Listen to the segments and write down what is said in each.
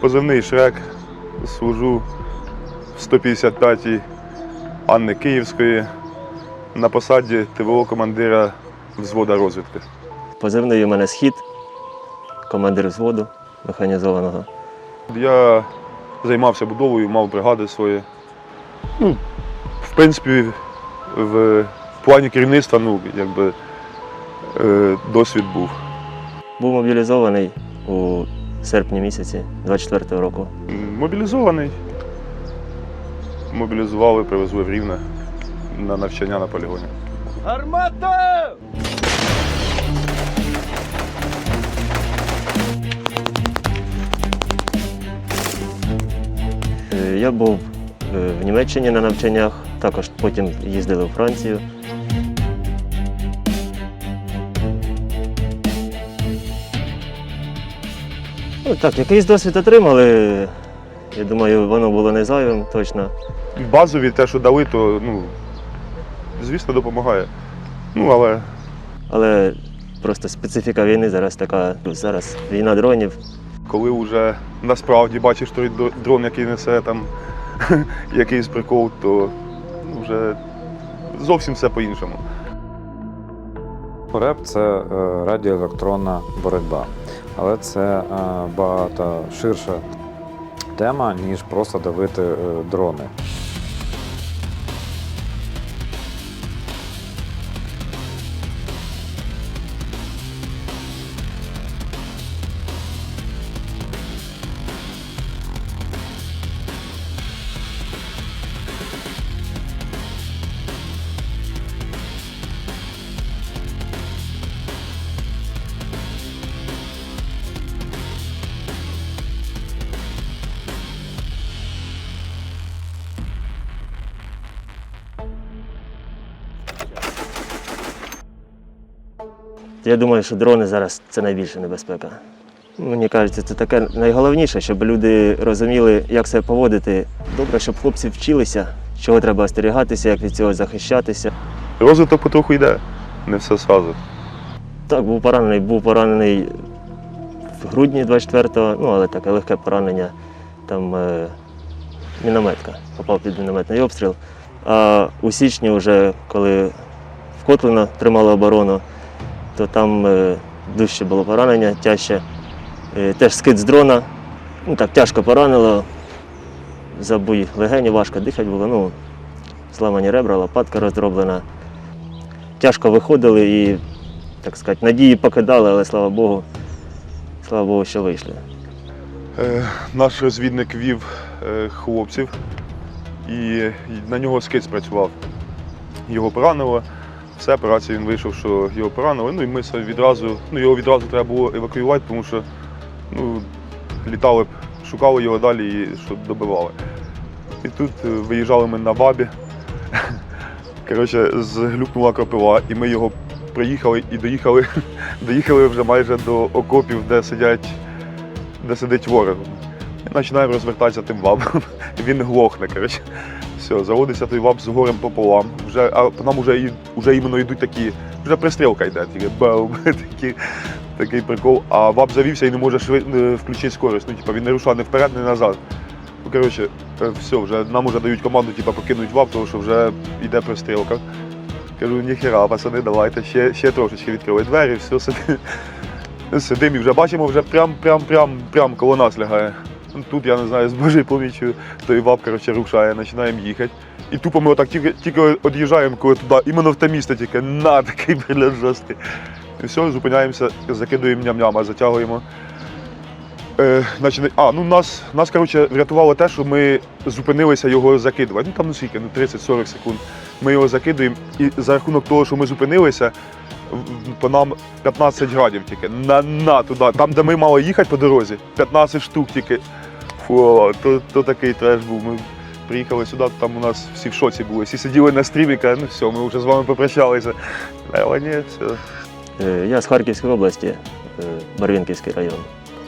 Позивний Шрек. Служу в 155-й Анни Київської на посаді ТВО командира взвода розвідки. Позивний у мене схід, командир взводу механізованого. Я займався будовою, мав бригади свої. Ну, в принципі, в плані керівництва, ну, якби е, досвід був. Був мобілізований у серпні місяці 24-го року. Мобілізований. Мобілізували, привезли в Рівне на навчання на полігоні. Гармата! Е, Я був е, в Німеччині на навчаннях, також потім їздили у Францію. Ну, так, якийсь досвід отримали. Я думаю, воно було не зайвим точно. Базові те, що дали, то ну, звісно, допомагає. Ну, але Але просто специфіка війни зараз така. Зараз війна дронів. коли вже насправді бачиш той дрон, який несе там якийсь прикол, то ну, вже зовсім все по-іншому. РЕП це е, радіоелектронна боротьба, але це е, багато ширша тема, ніж просто давити е, дрони. Я думаю, що дрони зараз це найбільша небезпека. Мені кажеться, це таке найголовніше, щоб люди розуміли, як себе поводити. Добре, щоб хлопці вчилися, чого треба остерігатися, як від цього захищатися. Розвиток потроху йде, не все зразу. Так, був поранений, був поранений в грудні 24-го, ну але таке легке поранення. Там е, мінометка, попав під мінометний обстріл. А у січні, вже коли в Котлино тримали оборону, то там е, дужче було поранення, тяжче. Е, теж скид з дрона. Ну так тяжко поранило. Забуй легені, важко дихати було. Ну, зламані ребра, лопатка роздроблена. Тяжко виходили і так сказати, надії покидали, але слава Богу, слава Богу, що вийшли. Е, Наш розвідник вів хлопців і на нього скид спрацював. Його поранило. Все, операція він вийшов, що його поранило. Ну і ми відразу, ну його відразу треба було евакуювати, тому що ну, літали шукали його далі і щоб добивали. І тут е, виїжджали ми на бабі. Коротше, зглюкнула кропива, і ми його приїхали і доїхали, доїхали вже майже до окопів, де сидять де сидить ворог. Починаємо розвертатися тим вабом. Він глохне. коротше. Все, заводиться той ваб з горем пополам. Вже, а нам вже, вже іменно йдуть такі, вже пристрілка йде, тільки бау, такі, такий прикол. А ваб завівся і не може швид, е, включити скорість. Ну, типа, він не рушає ні вперед, ні назад. Ну, коротше, е, все, вже нам вже дають команду, типа, покинуть ваб, тому що вже йде пристрілка. Кажу, ніхера, пацани, давайте, ще, ще трошечки відкрили двері, все, сидимо. Сидимо і вже бачимо, вже прям, прям, прям, прям коло нас лягає. Тут, я не знаю, з Божою поміччю той вап, коротше, рушає, починаємо їхати. І тупо ми отак тільки, тільки від'їжджаємо коли туди, іменно в те місце тільки на такий блядь, жорсткий. І все, зупиняємося, закидуємо ням-няма, затягуємо. Е, значить, а, ну нас, нас коротше, врятувало те, що ми зупинилися його закидувати. Ну там ну скільки, ну 30-40 секунд. Ми його закидуємо, і за рахунок того, що ми зупинилися, по нам 15 градів тільки. На, на туди. Там, де ми мали їхати по дорозі, 15 штук тільки. Фу, то, то такий треш був. Ми приїхали сюди, там у нас всі в шоці були. Всі сиділи на стрімі, кажуть, ну все, ми вже з вами попрощалися. Але ні, все. Я з Харківської області, е, Барвінківський район.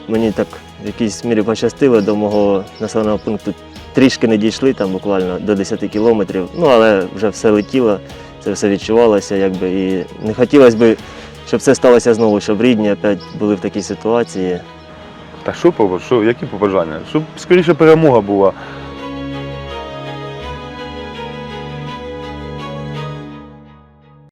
Мені так в якійсь мірі пощастило до мого населеного пункту. Трішки не дійшли, там буквально до 10 кілометрів. Ну, але вже все летіло, це все відчувалося, якби. І не хотілося б, щоб це сталося знову, щоб рідні опять були в такій ситуації. Та що, що які побажання? Щоб скоріше перемога була.